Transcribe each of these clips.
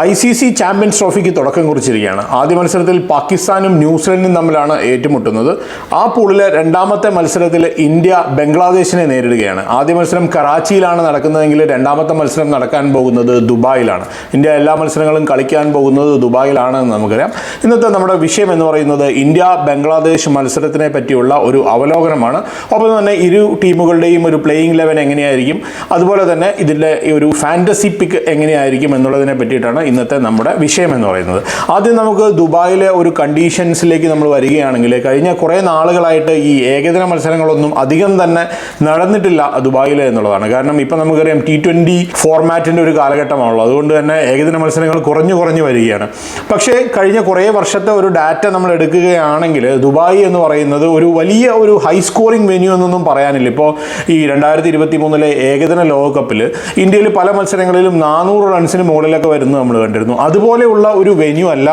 I C C champions ട്രോഫിക്ക് തുടക്കം കുറിച്ചിരിക്കുകയാണ്. ആദ്യ മത്സരത്തിൽ പാകിസ്ഥാനും ന്യൂസിലൻഡും തമ്മിലാണ് ഏറ്റുമുട്ടുന്നത്. ആ പൂളിലെ രണ്ടാമത്തെ മത്സരത്തിൽ ഇന്ത്യ ബംഗ്ലാദേശിനെ നേരിടുകയാണ്. ആദ്യ മത്സരം കറാച്ചിയിലാണ് നടക്കുന്നതെങ്കിൽ രണ്ടാമത്തെ മത്സരം നടക്കാൻ പോകുന്നത് ദുബായിലാണ്. ഇന്ത്യ എല്ലാ മത്സരങ്ങളും കളിക്കാൻ പോകുന്നത് ദുബായിലാണ് എന്ന് നമുക്കറിയാം. ഇന്നത്തെ നമ്മുടെ വിഷയം എന്ന് പറയുന്നത് ഇന്ത്യ ബംഗ്ലാദേശ് മത്സരത്തിനെ പറ്റിയുള്ള ഒരു അവലോകനമാണ്. ഒപ്പം തന്നെ ഇരു ടീമുകളുടെയും ഒരു പ്ലേയിങ് ലെവൻ എങ്ങനെയായിരിക്കും? അതുപോലെ തന്നെ ഇതിന്റെ ഒരു ഫാന്റസി പിക്ക് എങ്ങനെയായിരിക്കും എന്നുള്ളതിനെ പറ്റിയിട്ടാണ് ഇന്നത്തെ നമ്മുടെ വിഷയം എന്ന് പറയുന്നത്. ആദ്യം നമുക്ക് ദുബായിലെ ഒരു കണ്ടീഷൻസിലേക്ക് നമ്മൾ വരികയാണെങ്കിൽ കഴിഞ്ഞ കുറേ നാളുകളായിട്ട് ഈ ഏകദിന മത്സരങ്ങളൊന്നും അധികം തന്നെ നടന്നിട്ടില്ല ദുബായിൽ എന്നുള്ളതാണ്. കാരണം ഇപ്പം നമുക്കറിയാം ടി ട്വന്റി ഫോർമാറ്റിന്റെ ഒരു കാലഘട്ടമാണല്ലോ അതുകൊണ്ട് തന്നെ ഏകദിന മത്സരങ്ങൾ കുറഞ്ഞു കുറഞ്ഞു വരികയാണ്. പക്ഷേ കഴിഞ്ഞ കുറേ വർഷത്തെ ഒരു ഡാറ്റ നമ്മൾ എടുക്കുകയാണെങ്കിൽ ദുബായ് എന്ന് പറയുന്നത് ഒരു വലിയ ഒരു ഹൈ സ്കോറിംഗ് വെന്യൂ എന്നൊന്നും പറയാനില്ല. ഇപ്പോൾ ഈ രണ്ടായിരത്തി ഇരുപത്തി മൂന്നിലെ ഏകദിന ലോകകപ്പിൽ ഇന്ത്യയിൽ പല മത്സരങ്ങളിലും നാനൂറ് റൺസിന് മുകളിലൊക്കെ വരുന്നത് നമ്മൾ കണ്ടിരുന്നു. അതുപോലെയുള്ള ഒരു വെന്യൂ അല്ല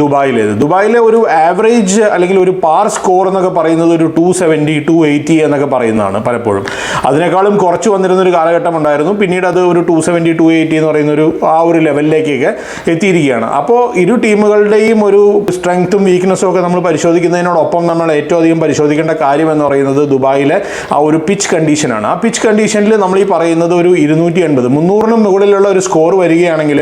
ദുബായിലേത്. ദുബായിലെ ഒരു ആവറേജ് അല്ലെങ്കിൽ ഒരു പാർ സ്കോർ എന്നൊക്കെ പറയുന്നത് ഒരു ടു സെവന്റി ടു എയ്റ്റി എന്നൊക്കെ പറയുന്നതാണ് പലപ്പോഴും. അതിനേക്കാളും കുറച്ച് വന്നിരുന്ന ഒരു കാലഘട്ടം ഉണ്ടായിരുന്നു. പിന്നീട് അത് ഒരു ടു സെവന്റി ടു എയ്റ്റി എന്ന് പറയുന്ന ഒരു ആ ഒരു ലെവലിലേക്കൊക്കെ എത്തിയിരിക്കുകയാണ്. അപ്പോൾ ഇരു ടീമുകളുടെയും ഒരു സ്ട്രെങ്ത്തും വീക്ക്നെസ്സും ഒക്കെ നമ്മൾ പരിശോധിക്കുന്നതിനോടൊപ്പം നമ്മൾ ഏറ്റവും അധികം പരിശോധിക്കേണ്ട കാര്യം എന്ന് പറയുന്നത് ദുബായിലെ ആ ഒരു പിച്ച് കണ്ടീഷനാണ് ആ പിച്ച് കണ്ടീഷനിൽ നമ്മൾ ഈ പറയുന്നത് ഒരു ഇരുന്നൂറ്റി എൺപത് മുന്നൂറിനും മുകളിലുള്ള ഒരു സ്കോർ വരികയാണെങ്കിൽ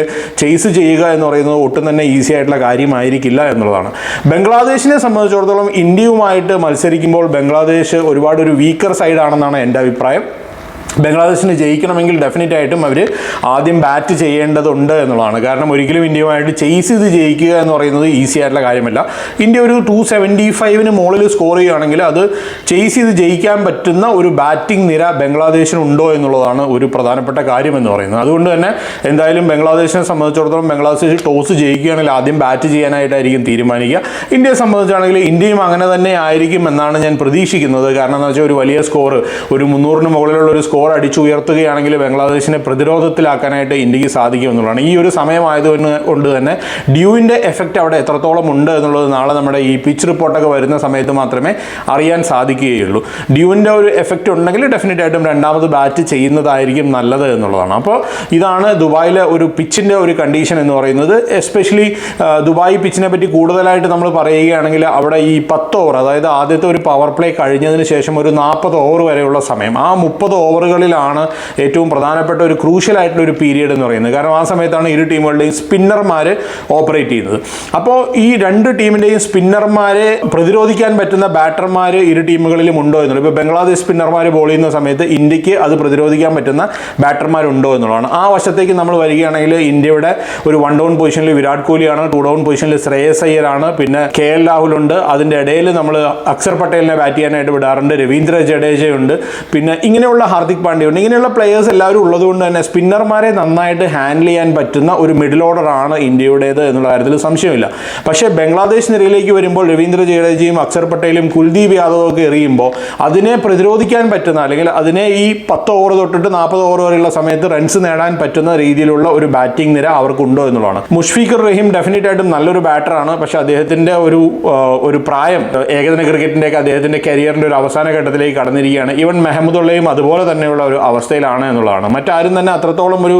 ചെയ്സ് ചെയ്യുക എന്ന് പറയുന്നത് ഒട്ടും തന്നെ ഈസി ആയിട്ടുള്ള കാര്യമായിരിക്കില്ല എന്നുള്ളതാണ്. ബംഗ്ലാദേശിനെ സംബന്ധിച്ചിടത്തോളം ഇന്ത്യയുമായിട്ട് മത്സരിക്കുമ്പോൾ ബംഗ്ലാദേശ് ഒരുപാട് ഒരു വീക്കർ സൈഡാണെന്നാണ് എന്റെ അഭിപ്രായം. ബംഗ്ലാദേശിന് ജയിക്കണമെങ്കിൽ ഡെഫിനറ്റ് ആയിട്ടും അവർ ആദ്യം ബാറ്റ് ചെയ്യേണ്ടതുണ്ട് എന്നുള്ളതാണ്. കാരണം ഒരിക്കലും ഇന്ത്യയുമായിട്ട് ചേസ് ചെയ്ത് ജയിക്കുക എന്ന് പറയുന്നത് ഈസി ആയിട്ടുള്ള കാര്യമല്ല. ഇന്ത്യ ഒരു ടു സെവന്റി ഫൈവിന് മുകളിൽ സ്കോർ ചെയ്യുകയാണെങ്കിൽ അത് ചേസ് ചെയ്ത് ജയിക്കാൻ പറ്റുന്ന ഒരു ബാറ്റിംഗ് നിര ബംഗ്ലാദേശിന് ഉണ്ടോ എന്നുള്ളതാണ് ഒരു പ്രധാനപ്പെട്ട കാര്യം എന്ന് പറയുന്നത്. അതുകൊണ്ട് തന്നെ എന്തായാലും ബംഗ്ലാദേശിനെ സംബന്ധിച്ചിടത്തോളം ബംഗ്ലാദേശ് ടോസ് ജയിക്കുകയാണെങ്കിൽ ആദ്യം ബാറ്റ് ചെയ്യാനായിട്ടായിരിക്കും തീരുമാനിക്കുക. ഇന്ത്യയെ സംബന്ധിച്ചാണെങ്കിൽ ഇന്ത്യയും അങ്ങനെ തന്നെ ആയിരിക്കും എന്നാണ് ഞാൻ പ്രതീക്ഷിക്കുന്നത്. കാരണം എന്ന് വെച്ചാൽ ഒരു വലിയ സ്കോർ ഒരു മുന്നൂറിന് മുകളിലുള്ള ഒരു സ്കോർ അടിച്ചുയർത്തുകയാണെങ്കിൽ ബംഗ്ലാദേശിനെ പ്രതിരോധത്തിലാക്കാനായിട്ട് ഇന്ത്യയ്ക്ക് സാധിക്കും എന്നുള്ളതാണ് ഈ ഒരു സമയമായതുകൊണ്ട് കൊണ്ട് തന്നെ ഡ്യൂവിന്റെ എഫക്റ്റ് അവിടെ എത്രത്തോളം ഉണ്ട് എന്നുള്ളത് നാളെ നമ്മുടെ ഈ പിച്ച് റിപ്പോർട്ടൊക്കെ വരുന്ന സമയത്ത് മാത്രമേ അറിയാൻ സാധിക്കുകയുള്ളൂ. ഡ്യൂവിന്റെ ഒരു എഫക്റ്റ് ഉണ്ടെങ്കിൽ ഡെഫിനറ്റ് ആയിട്ടും രണ്ടാമത് ബാറ്റ് ചെയ്യുന്നതായിരിക്കും നല്ലത് എന്നുള്ളതാണ്. അപ്പോൾ ഇതാണ് ദുബായിലെ ഒരു പിച്ചിന്റെ ഒരു കണ്ടീഷൻ എന്ന് പറയുന്നത്. എസ്പെഷ്യലി ദുബായ് പിച്ചിനെ പറ്റി കൂടുതലായിട്ട് നമ്മൾ പറയുകയാണെങ്കിൽ അവിടെ ഈ പത്ത് ഓവർ അതായത് ആദ്യത്തെ ഒരു പവർ പ്ലേ കഴിഞ്ഞതിന് ശേഷം ഒരു നാൽപ്പത് ഓവർ വരെയുള്ള സമയം. ആ മുപ്പത് ഓവറുകളിലാണ് ഏറ്റവും പ്രധാനപ്പെട്ട ഒരു ക്രൂഷ്യൽ ആയിട്ടുള്ള ഒരു പീരീഡ് എന്ന് പറയുന്നത്. കാരണം ആ സമയത്താണ് ഇരു ടീമുകളുടെയും സ്പിന്നർമാർ ഓപ്പറേറ്റ് ചെയ്യുന്നത് അപ്പോൾ ഈ രണ്ട് ടീമിന്റെയും സ്പിന്നർമാരെ പ്രതിരോധിക്കാൻ പറ്റുന്ന ബാറ്റർമാർ ഇരു ടീമുകളിലും ഉണ്ടോ എന്നുള്ളത്. ഇപ്പോൾ ബംഗ്ലാദേശ് സ്പിന്നർമാർ ബോൾ ചെയ്യുന്ന സമയത്ത് ഇന്ത്യയ്ക്ക് അത് പ്രതിരോധിക്കാൻ പറ്റുന്ന ബാറ്റർമാരുണ്ടോ എന്നുള്ളതാണ്. ആ വശത്തേക്ക് നമ്മൾ വരികയാണെങ്കിൽ ഇന്ത്യയുടെ ഒരു വൺ ഡൗൺ പൊസിഷനിൽ വിരാട് കോഹ്ലിയാണ് ടു ഡൗൺ പൊസിഷനിൽ ശ്രേയസ് അയ്യരാണ് പിന്നെ കെ എൽ രാഹുലുണ്ട്. അതിന്റെ ഇടയിൽ നമ്മൾ അക്ഷർ പട്ടേലിനെ ബാറ്റ് ചെയ്യാനായിട്ട് വിടാറുണ്ട്. രവീന്ദ്ര ജഡേജയുണ്ട്. പിന്നെ ഇങ്ങനെയുള്ള ഹാർദിക് പാണ്ഡ്യ ഉണ്ട് ഇങ്ങനെയുള്ള പ്ലെയേഴ്സ് എല്ലാവരും ഉള്ളതുകൊണ്ട് തന്നെ സ്പിന്നർമാരെ നന്നായിട്ട് ഹാൻഡിൽ ചെയ്യാൻ പറ്റുന്ന ഒരു മിഡിൽ ഓർഡർ ആണ് ഇന്ത്യയുടേത് എന്നുള്ള കാര്യത്തിൽ സംശയമില്ല. പക്ഷേ ബംഗ്ലാദേശ് നിരയിലേക്ക് വരുമ്പോൾ രവീന്ദ്ര ജഡേജയും അക്ഷർ പട്ടേലും കുൽദീപ് യാദവും ഒക്കെ എറിയുമ്പോൾ അതിനെ പ്രതിരോധിക്കാൻ പറ്റുന്ന അല്ലെങ്കിൽ അതിനെ ഈ പത്ത് ഓവർ തൊട്ടിട്ട് നാൽപ്പത് ഓവർ വരെയുള്ള സമയത്ത് റൺസ് നേടാൻ പറ്റുന്ന രീതിയിലുള്ള ഒരു ബാറ്റിംഗ് നിര അവർക്കുണ്ടോ എന്നുള്ളതാണ്. മുഷ്ഫീഖുർ റഹീം ഡെഫിനറ്റ് ആയിട്ടും നല്ലൊരു ബാറ്ററാണ് പക്ഷേ അദ്ദേഹത്തിന്റെ ഒരു ഒരു പ്രായം ഏകദിന ക്രിക്കറ്റിന്റെയൊക്കെ അദ്ദേഹത്തിന്റെ കരിയറിന്റെ ഒരു അവസാന ഘട്ടത്തിലേക്ക് കടന്നിരിക്കുകയാണ്. ഈവൻ മെഹമ്മദുള്ളയും അതുപോലെ തന്നെയുള്ള ഒരു അവസ്ഥയിലാണ് എന്നുള്ളതാണ്. മറ്റാരും തന്നെ അത്രത്തോളം ഒരു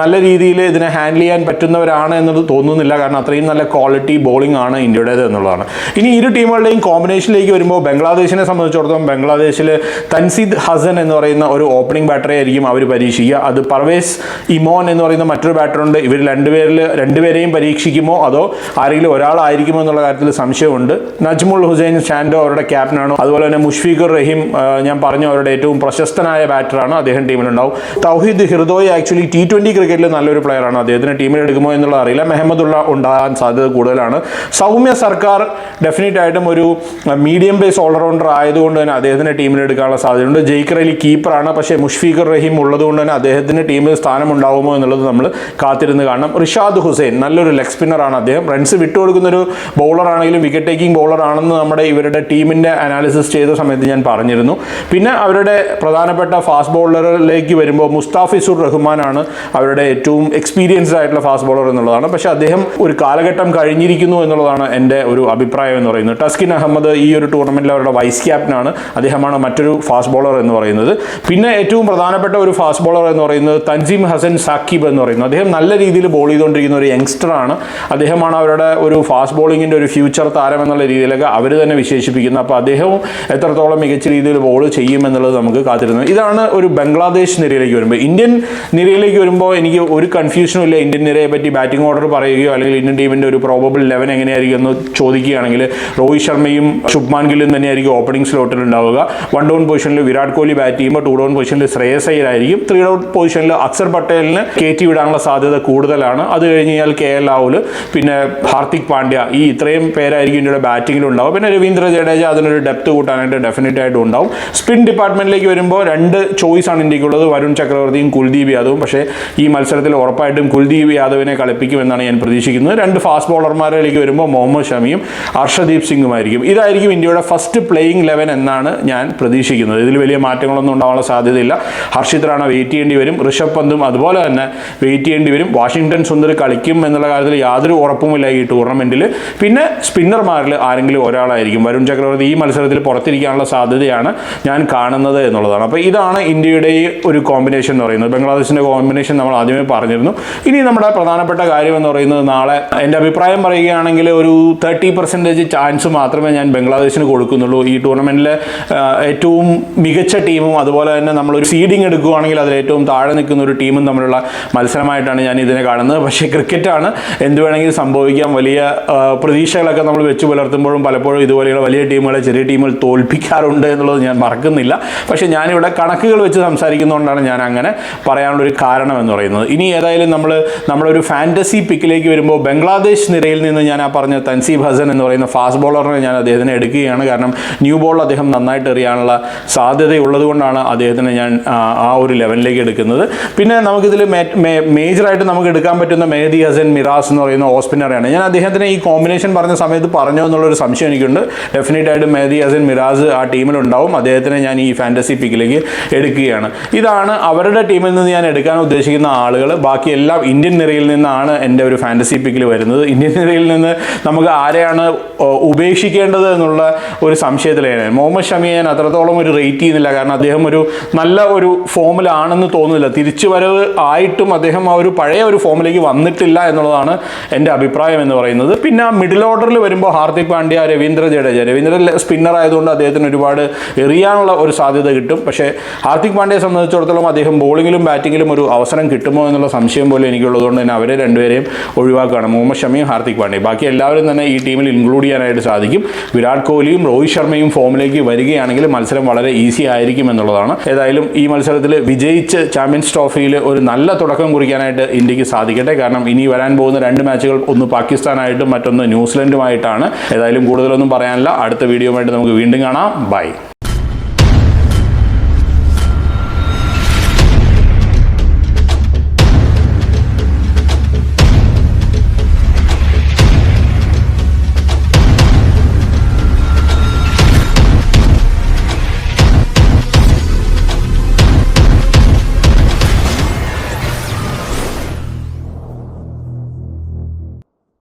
നല്ല രീതിയിൽ ഇതിനെ ഹാൻഡിൽ ചെയ്യാൻ പറ്റുന്നവരാണ് എന്നത് തോന്നുന്നില്ല. കാരണം അത്രയും നല്ല ക്വാളിറ്റി ബോളിംഗ് ആണ് ഇന്ത്യയുടേത് എന്നുള്ളതാണ്. ഇനി ഇരു ടീമുകളുടെയും കോമ്പിനേഷനിലേക്ക് വരുമ്പോൾ ബംഗ്ലാദേശിനെ സംബന്ധിച്ചിടത്തോളം ബംഗ്ലാദേശിൽ തൻസീദ് ഹസൻ എന്ന് പറയുന്ന ഒരു ഓപ്പണിംഗ് ബാറ്ററെ ആയിരിക്കും അവർ പരീക്ഷിക്കുക. അത് പർവേസ് ഇമോൻ എന്ന് പറയുന്ന മറ്റൊരു ബാറ്ററുണ്ട് ഇവർ രണ്ടുപേരിൽ രണ്ടുപേരെയും പരീക്ഷിക്കുമോ അതോ ആരെങ്കിലും ഒരാളായിരിക്കുമോ എന്നുള്ള കാര്യത്തിൽ സംശയമുണ്ട്. നജ്മുൾ ഹുസൈൻ ഷാൻഡോ അവരുടെ ക്യാപ്റ്റനാണോ അതുപോലെ തന്നെ മുഷ്ഫീഖുർ റഹീം ഞാൻ പറഞ്ഞു അവരുടെ ഏറ്റവും പ്രശസ്തനായ ബാറ്ററാണ് അദ്ദേഹം ടീമിലുണ്ടാവും. തൗഹീദ് ഹിർദോയ് ആക്ച്വലി ടി ട്വന്റി ക്രിക്കറ്റിൽ നല്ലൊരു പ്ലെയറാണ് അദ്ദേഹത്തിന് ടീമിൽ എടുക്കുമോ എന്നുള്ളത് അറിയില്ല. മെഹമ്മദുള്ള ഉണ്ടാകാൻ സാധ്യത കൂടുതലാണ്. സൗമ്യ സർക്കാർ ഡെഫിനറ്റ് ആയിട്ടും ഒരു മീഡിയം ബേസ് ഓൾറൗണ്ടർ ആയതുകൊണ്ട് തന്നെ അദ്ദേഹത്തിന് ടീമിൽ എടുക്കാനുള്ള സാധ്യതയുണ്ട്. ജയ്ക്കർ അലി കീപ്പറാണ് പക്ഷേ മുഷ്ഫീഖർ റഹീം ഉള്ളതുകൊണ്ട് തന്നെ അദ്ദേഹത്തിന് ടീമിൽ സ്ഥാനം ഉണ്ടാവുമോ എന്നുള്ളത് നമ്മൾ കാത്തിരുന്ന് കാണണം. റിഷാദ് ഹുസൈൻ നല്ലൊരു ലെഗ് സ്പിന്നറാണ് അദ്ദേഹം. റൺസ് വിട്ടുകൊടുക്കുന്ന ഒരു ബൗളറാണെങ്കിലും വിക്കറ്റ് ടേക്കിംഗ് ബൗളർ ആണെന്ന് നമ്മുടെ ഇവരുടെ ടീമിന്റെ അനാലിസിസ് ചെയ്ത സമയത്ത് ഞാൻ പറഞ്ഞിരുന്നു. പിന്നെ അവരുടെ പ്രധാനപ്പെട്ട ഫാസ്റ്റ് ബോളറിലേക്ക് വരുമ്പോൾ മുസ്താഫിസുർ റഹ്മാനാണ് അവരുടെ ഏറ്റവും എക്സ്പീരിയൻസ്ഡ് ആയിട്ടുള്ള ഫാസ്റ്റ് ബോളർ എന്നുള്ളതാണ്. പക്ഷേ അദ്ദേഹം ഒരു കാലഘട്ടം കഴിഞ്ഞിരിക്കുന്നു എന്നുള്ളതാണ് എന്റെ ഒരു അഭിപ്രായം എന്ന് പറയുന്നത്. ടസ്കിൻ അഹമ്മദ് ഈ ഒരു ടൂർണമെന്റിൽ അവരുടെ വൈസ് ക്യാപ്റ്റനാണ് അദ്ദേഹമാണ് മറ്റൊരു ഫാസ്റ്റ് ബോളർ എന്ന് പറയുന്നത്. പിന്നെ ഏറ്റവും പ്രധാനപ്പെട്ട ഒരു ഫാസ്റ്റ് ബോളർ എന്ന് പറയുന്നത് തൻസീം ഹസൻ സാക്കിബ് എന്ന് പറയുന്നത് അദ്ദേഹം നല്ല രീതിയിൽ ബോൾ ചെയ്തുകൊണ്ടിരിക്കുന്ന ഒരു യങ്സ്റ്ററാണ് അദ്ദേഹമാണ് അവരുടെ ഒരു ഫാസ്റ്റ് ബോളിങ്ങിന്റെ ഒരു ഫ്യൂച്ചർ താരം എന്നുള്ള രീതിയിലൊക്കെ അവർ തന്നെ വിശേഷിപ്പിക്കുന്നത് അപ്പോൾ അദ്ദേഹവും എത്രത്തോളം മികച്ച രീതിയിൽ ബോൾ ചെയ്യുമെന്നുള്ളത് നമുക്ക് കാത്തിരുന്നു. ഇതാണ് ഒരു ബംഗ്ലാദേശ് നിരയിലേക്ക് വരുമ്പോൾ ഇന്ത്യൻ നിരയിലേക്ക് വരുമ്പോൾ എനിക്ക് ഒരു കൺഫ്യൂഷനും ഇല്ല. ഇന്ത്യൻ നിരയെ പറ്റി ബാറ്റിംഗ് ഓർഡർ പറയുകയോ അല്ലെങ്കിൽ ഇന്ത്യൻ ടീമിന്റെ ഒരു പ്രോബബിൾ ലെവൻ എങ്ങനെയായിരിക്കും എന്ന് ചോദിക്കുകയാണെങ്കിൽ രോഹിത് ശർമ്മയും ശുഭ്മാൻ ഗില്ലും തന്നെയായിരിക്കും ഓപ്പണിംഗ് സ്ലോട്ടിൽ ഉണ്ടാവുക. വൺ ഡൗൺ പൊസിഷനിൽ വിരാട് കോഹ്ലി ബാറ്റ് ചെയ്യുമ്പോൾ ടു ഡൗൺ പൊസിഷനിൽ ശ്രേയസ് അയ്യർ ആയിരിക്കും ത്രീ ഡൗൺ പൊസിഷനിൽ അക്സർ പട്ടേലിന് കയറ്റി വിടാനുള്ള സാധ്യത കൂടുതലാണ്. അത് കഴിഞ്ഞ് കഴിഞ്ഞാൽ കെ എൽ രാഹുൽ പിന്നെ ഹാർദിക് പാണ്ഡ്യ. ഈ ഇത്രയും പേരായിരിക്കും ഇന്ത്യയുടെ ബാറ്റിംഗിൽ ഉണ്ടാവും പിന്നെ രവീന്ദ്ര ജഡേജ അതിനൊരു ഡെപ്ത് കൂട്ടാനായിട്ട് ഡെഫിനറ്റ് ആയിട്ടും ഉണ്ടാവും. സ്പിൻ ഡിപ്പാർട്ട്മെന്റിലേക്ക് വരുമ്പോൾ രണ്ട് ചോയ്സ് ആണ് ഇന്ത്യക്കുള്ളത്. വരുൺ ചക്രവർത്തിയും കുൽദീപ് യാദവും. പക്ഷേ ഈ മത്സരത്തിൽ ഉറപ്പായിട്ടും കുൽദീപ് യാദവിനെ കളിപ്പിക്കുമെന്നാണ് ഞാൻ പ്രതീക്ഷിക്കുന്നത്. രണ്ട് ഫാസ്റ്റ് ബോളർമാരിലേക്ക് വരുമ്പോൾ മുഹമ്മദ് ഷമിയും ഹർഷദീപ് സിംഗുമായിരിക്കും ഇതായിരിക്കും ഇന്ത്യയുടെ ഫസ്റ്റ് പ്ലേയിങ് ലെവൻ എന്നാണ് ഞാൻ പ്രതീക്ഷിക്കുന്നത്. ഇതിൽ വലിയ മാറ്റങ്ങളൊന്നും ഉണ്ടാവാനുള്ള സാധ്യതയില്ല. ഹർഷിത് റാണ വെയിറ്റ് ചെയ്യേണ്ടി വരും. ഋഷഭ് പന്തും അതുപോലെ തന്നെ വെയിറ്റ് ചെയ്യേണ്ടി വരും. വാഷിംഗ്ടൺ സുന്ദർ കളിക്കും എന്നുള്ള കാര്യത്തിൽ യാതൊരു ഉറപ്പുമില്ല ഈ ടൂർണമെന്റിൽ പിന്നെ സ്പിന്നർമാരിൽ ആരെങ്കിലും ഒരാളായിരിക്കും. വരുൺ ചക്രവർത്തി ഈ മത്സരത്തിൽ പുറത്തിരിക്കാനുള്ള സാധ്യതയാണ് ഞാൻ കാണുന്നത് എന്നുള്ളതാണ്. അപ്പോൾ ഇതാണ് ഇന്ത്യയുടെ ഈ ഒരു കോമ്പിനേഷൻ എന്ന് പറയുന്നത്. ബംഗ്ലാദേശിന്റെ കോമ്പിനേഷൻ നമ്മൾ ആദ്യമേ പറഞ്ഞിരുന്നു. ഇനി നമ്മുടെ പ്രധാനപ്പെട്ട കാര്യം എന്ന് പറയുന്നത് നാളെ എന്റെ അഭിപ്രായം പറയുകയാണെങ്കിൽ ഒരു തേർട്ടി പെർസെന്റേജ് ചാൻസ് മാത്രമേ ഞാൻ ബംഗ്ലാദേശിന് കൊടുക്കുന്നുള്ളൂ. ഈ ടൂർണമെന്റിലെ ഏറ്റവും മികച്ച ടീമും അതുപോലെ തന്നെ നമ്മളൊരു സീഡിങ് എടുക്കുകയാണെങ്കിൽ അതിൽ ഏറ്റവും താഴെ നിൽക്കുന്ന ഒരു ടീമും തമ്മിലുള്ള മത്സരമായിട്ടാണ് ഞാൻ ഇതിനെ കാണുന്നത്. പക്ഷേ ക്രിക്കറ്റാണ് എന്ത് വേണമെങ്കിലും സംഭവിക്കാം. വലിയ പ്രതീക്ഷകളൊക്കെ നമ്മൾ വെച്ച് പുലർത്തുമ്പോഴും പലപ്പോഴും ഇതുപോലെയുള്ള വലിയ ടീമുകളെ ചെറിയ ടീമുകൾ തോൽപ്പിക്കാറുണ്ട് എന്നുള്ളത് ഞാൻ മറക്കുന്നില്ല. പക്ഷേ ഞാനിവിടെ കണക്കുകൾ വെച്ച് സംസാരിക്കുന്നതുകൊണ്ടാണ് ഞാൻ അങ്ങനെ പറയാനുള്ളൊരു കാരണം എന്ന് പറയുന്നത്. ഇനി ഏതായാലും നമ്മൾ നമ്മളൊരു ഫാന്റസി പിക്കിലേക്ക് വരുമ്പോൾ ബംഗ്ലാദേശ് നിരയിൽ നിന്ന് ഞാൻ ആ പറഞ്ഞ തൻസീബ് ഹസൻ എന്ന് പറയുന്ന ഫാസ്റ്റ് ബോളറിനെ ഞാൻ അദ്ദേഹത്തിനെ എടുക്കുകയാണ്. കാരണം ന്യൂ ബോൾ അദ്ദേഹം നന്നായിട്ട് എറിയാനുള്ള സാധ്യതയുള്ളതുകൊണ്ടാണ് അദ്ദേഹത്തിനെ ഞാൻ ആ ഒരു ലെവലിലേക്ക് എടുക്കുന്നത്. പിന്നെ നമുക്കിതിൽ മേജറായിട്ട് നമുക്ക് എടുക്കാൻ പറ്റുന്ന മെഹദി ഹസൻ മിറാസ് എന്ന് പറയുന്ന ഓസ്പിനറാണ് ഞാൻ അദ്ദേഹത്തിന് ഈ കോമ്പിനേഷൻ പറഞ്ഞ സമയത്ത് പറഞ്ഞോ എന്നുള്ളൊരു സംശയം എനിക്കുണ്ട്. ഡെഫിനറ്റായിട്ടും മെഹദി ഹസൻ മിറാസ് ആ ടീമിലുണ്ടാവും അദ്ദേഹത്തിനെ ഞാൻ ഈ ഫാന്റസി പിക്കിലേക്ക് എടുക്കുകയാണ്. ഇതാണ് അവരുടെ ടീമിൽ നിന്ന് ഞാൻ എടുക്കാൻ ഉദ്ദേശിക്കുന്ന ആളുകൾ ബാക്കി എല്ലാം ഇന്ത്യൻ നിരയിൽ നിന്നാണ് എന്റെ ഒരു ഫാന്റസി പിക്കിൽ വരുന്നത്. ഇന്ത്യൻ നിരയിൽ നിന്ന് നമുക്ക് ആരെയാണ് ഉപേക്ഷിക്കേണ്ടത് എന്നുള്ള ഒരു സംശയത്തിലാണ് മുഹമ്മദ് ഷമിയെ ഞാൻ അത്രത്തോളം ഒരു റേറ്റ് ചെയ്യുന്നില്ല. കാരണം അദ്ദേഹം ഒരു നല്ല ഒരു ഫോമിലാണെന്ന് തോന്നുന്നില്ല. തിരിച്ചു വരവ് ആയിട്ടും അദ്ദേഹം ആ ഒരു പഴയ ഒരു ഫോമിലേക്ക് വന്നിട്ടില്ല എന്നുള്ളതാണ് എന്റെ അഭിപ്രായം എന്ന് പറയുന്നത്. പിന്നെ ആ മിഡിൽ ഓർഡറിൽ വരുമ്പോൾ ഹാർദിക് പാണ്ഡ്യ രവീന്ദ്ര ജഡേജ. രവീന്ദ്ര സ്പിന്നർ ആയതുകൊണ്ട് അദ്ദേഹത്തിന് ഒരുപാട് എറിയാനുള്ള ഒരു സാധ്യത കിട്ടും. പക്ഷേ ഹാർദിക് പാണ്ഡ്യയെ സംബന്ധിച്ചിടത്തോളം അദ്ദേഹം ബോളിങ്ങിലും ബാറ്റിങ്ങിലും ഒരു അവസരം കിട്ടുമോ എന്നുള്ള സംശയം പോലെ എനിക്കുള്ളതുകൊണ്ട് തന്നെ അവരെ രണ്ടുപേരെയും ഒഴിവാക്കുകയാണ്. മുഹമ്മദ് ഷമിയും ഹാർദിക് പാണ്ഡ്യയും ബാക്കി എല്ലാവരും തന്നെ ഈ ടീമിൽ ഇൻക്ലൂഡ് ചെയ്യാനായിട്ട് സാധിക്കും. വിരാട് കോഹ്ലിയും രോഹിത് ശർമ്മയും ഫോമിലേക്ക് വരികയാണെങ്കിൽ മത്സരം വളരെ ഈസി ആയിരിക്കും എന്നുള്ളതാണ്. ഏതായാലും ഈ മത്സരത്തിൽ വിജയിച്ച് ചാമ്പ്യൻസ് ട്രോഫിയിൽ ഒരു നല്ല തുടക്കം കുറിക്കാനായിട്ട് ഇന്ത്യയ്ക്ക് സാധിക്കട്ടെ. കാരണം ഇനി വരാൻ പോകുന്ന രണ്ട് മാച്ചുകൾ ഒന്ന് പാകിസ്ഥാനായിട്ടും മറ്റൊന്ന് ന്യൂസിലൻഡുമായിട്ടാണ്. ഏതായാലും കൂടുതലൊന്നും പറയാനില്ല. അടുത്ത വീഡിയോയുമായിട്ട് നമുക്ക് വീണ്ടും കാണാം. ബൈ